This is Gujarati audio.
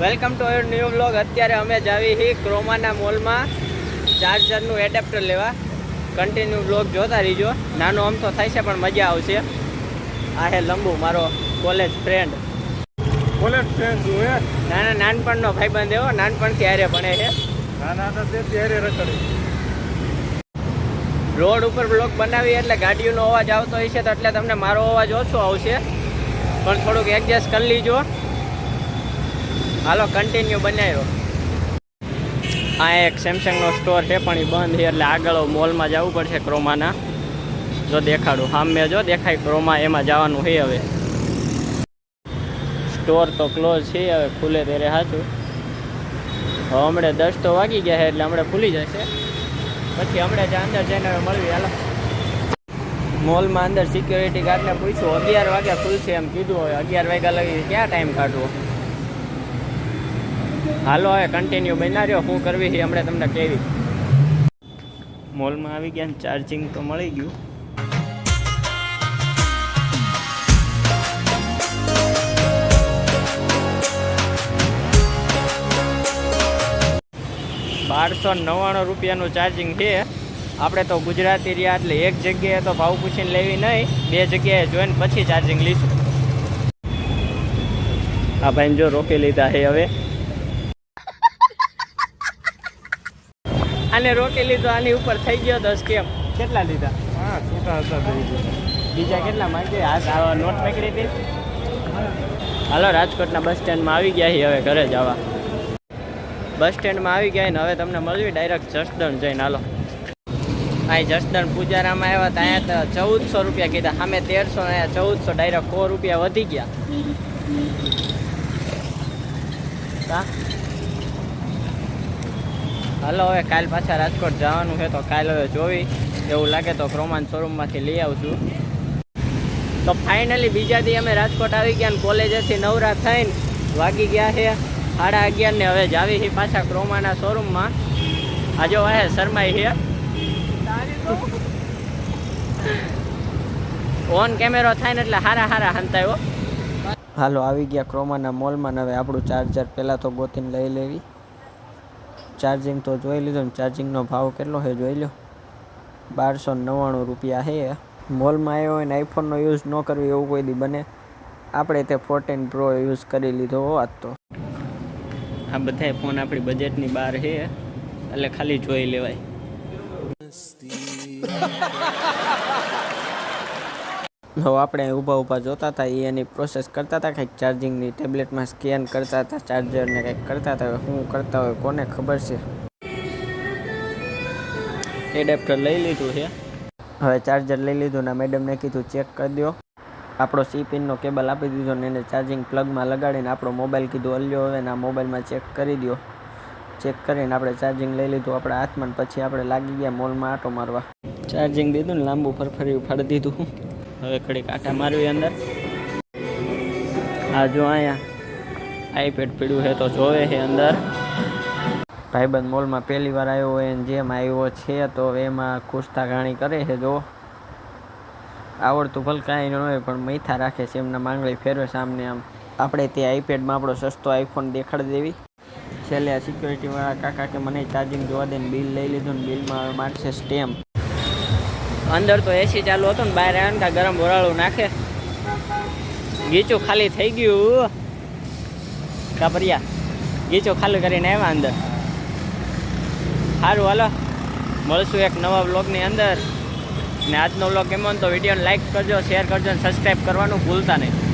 Welcome to our new vlog અત્યારે અમે જાવી હી ક્રોમાના મોલમાં. ચાર્જરનું એડેપ્ટર લેવા. કન્ટિન્યુ વ્લોગ જોતા રહીજો. નાનો આમ તો થાય છે પણ મજા આવશે. આ હે લંબુ મારો કોલેજ ફ્રેન્ડ કોલેજ ફ્રેન્ડ શું હે. નાના નાનપણનો ભાઈબંધ એવો નાનપણથી હારે ભણે છે. નાના હતા તો તે ત્યારે રખડે. રોડ ઉપર બ્લોગ બનાવી એટલે ગાડીઓનો અવાજ આવતો હોય છે તો એટલે તમને મારો અવાજ ઓછો આવશે. પણ થોડુંક એડજસ્ટ કરી લીજો. હાલો કન્ટિન્યુ બનાવ્યો. આ એક સેમસંગનો સ્ટોર છે પણ એ બંધ છે, એટલે આગળ મોલમાં જવું પડશે ક્રોમાના જો દેખાડું. સામે જો દેખાય ક્રોમા એમાં જવાનું છે હવે. સ્ટોર તો ક્લોઝ છે, હવે ખુલે ત્યારે સાચું હવે હમણાં દસ તો વાગી ગયા છે, એટલે હમણાં ખુલી જશે. પછી હમણાં જ અંદર જઈને હવે મળવી. હાલો. મોલમાં અંદર સિક્યોરિટી ગાર્ડને પૂછ્યું, અગિયાર વાગ્યા ખુલશે એમ કીધું. હોય અગિયાર વાગ્યા લગી ક્યાં ટાઈમ કાઢવો? હાલો હવે કન્ટિન્યુ બના રહ્યો. શું કરવી છે હમણાં તમને કેવી? મોલમાં આવી ગયા ચાર્જિંગ તો મળી ગયું. બારસો નવ્વાણું રૂપિયાનું ચાર્જિંગ છે. આપણે તો ગુજરાતી રહ્યા એટલે એક જગ્યાએ તો ભાવ પૂછીને લેવી નહીં બે જગ્યાએ જોઈને પછી ચાર્જિંગ લઈશું. આ ભાઈને જો રોકી લીધા છે હવે. આને રોકી લીધો આની ઉપર થઈ ગયો દસ કેમ કેટલા લીધા? હા છૂટા હતા બીજા કેટલા માંગે આ નોટ પકડી હતી? હાલો રાજકોટના બસ સ્ટેન્ડમાં આવી ગયા છીએ હવે ઘરે જવા. બસ સ્ટેન્ડમાં આવી ગયા ને હવે તમને મળવી ડાયરેક્ટ જસદણ જઈને હાલો. અહીં જસદણ પૂજારામાં આવ્યા તો અહીંયા ચૌદસો રૂપિયા કીધા. સામે તેરસો ને અહીંયા ચૌદસો ડાયરેક્ટ સો રૂપિયા વધી ગયા? હાલો, હવે કાલ પાછા રાજકોટ જવાનું છે તો કાલ હવે જોવી. એવું લાગે તો ક્રોમાન શોરૂમમાંથી લઈ આવશું તો ફાઇનલી બીજા દી અમે રાજકોટ આવી ગયા ને કોલેજેથી નવરા થઈને વાગી ગયા છે સાડા અગિયાર ને હવે જાવી છે પાછા ક્રોમાના શોરૂમમાં. આજો વાહે શર્માઈ છે. ઓન કેમેરો થાય ને એટલે હારા હારા હંતાયો હાલો, આવી ગયા ક્રોમાના મોલમાં ને હવે આપણું ચાર્જર પહેલાં તો ગોતીને લઈ લેવી. ચાર્જિંગ તો જોઈ લીધું ને ચાર્જિંગનો ભાવ કેટલો છે જોઈ લો બારસો નવ્વાણું રૂપિયા છે મોલમાં આવ્યો હોય ને આઈફોનનો યુઝ ન કરવો એવું કોઈ દી બને. આપણે તે ફોર્ટીન પ્રો યુઝ કરી લીધો હોવાત તો. આ બધા ફોન આપણી બજેટની બહાર છે. એટલે ખાલી જોઈ લેવાય. હવે આપણે ઊભા ઊભા જોતા હતા એ એની પ્રોસેસ કરતા હતા કંઈક ચાર્જિંગની ટેબ્લેટમાં સ્કેન કરતા હતા ચાર્જરને કંઈક કરતા હતા શું કરતા હોય કોને ખબર છે. એડેપ્ટર લઈ લીધું છે. હવે ચાર્જર લઈ લીધું ને મેડમને કીધું ચેક કરી દો. આપણો સી પિનનો કેબલ આપી દીધો ને એને ચાર્જિંગ પ્લગમાં લગાડીને આપણો મોબાઈલ કીધું અલ્યો હવે ને આ મોબાઈલમાં ચેક કરી દો. ચેક કરીને આપણે ચાર્જિંગ લઈ લીધું આપણા હાથમાં પછી આપણે લાગી ગયા મોલમાં આટો મારવા. ચાર્જિંગ દીધું ને લાંબુ ફરફરી ફાડી દીધું. હવે ઘડીક આટા મારવી અંદર. આ જો અહીંયા આઈપેડ પીડ્યું છે તો જોવે છે અંદર. ભાઈબંધ મોલમાં પહેલી વાર આવ્યો હોય અને જેમ આવ્યો છે તો એમાં કુસ્તા ઘાણી કરે છે, જો. આવડતું ભલે કાંઈ ન હોય, પણ મૈથા રાખે છે, એમના માંગણી ફેરવે સામને આમ. આપણે તે આઈપેડમાં આપણો સસ્તો આઈફોન દેખાડી દેવી. છેલ્લે સિક્યોરિટીવાળા કાકા કે મને ચાર્જિંગ જોવા દે બિલ લઈ લીધું ને બિલમાં મારશે સ્ટેમ્પ અંદર તો એસી ચાલુ હતું ને બહાર આવ્યા ને કાં ગરમ વરાળું નાખે. ગીચું ખાલી થઈ ગયું. કાપરિયા, ગીચું ખાલી કરીને આવ્યા અંદર. સારું હાલો. મળશું એક નવા બ્લોગની અંદર. ને આજનો બ્લોગ કેમો તો વિડીયોને લાઈક કરજો શેર કરજો અને સબસ્ક્રાઈબ કરવાનું ભૂલતા નહીં.